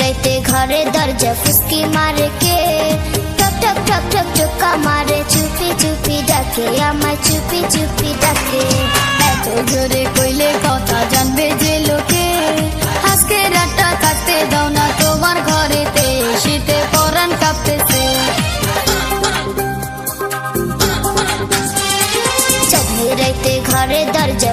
রাইতে ঘরে দরজা ফুসকি মারে কে ঠক ঠক ঠক ঠক চোখা মারে চুপি চুপি ডাকে আমায় চুপি চুপি ডাকে এত জোরে কইলে কথা জানবে যে লোকে আজকে রাতটা কাটতে দাও না তোমার ঘরেতে শীতে পরান কাঁপতেছে রাইতে ঘরে দরজা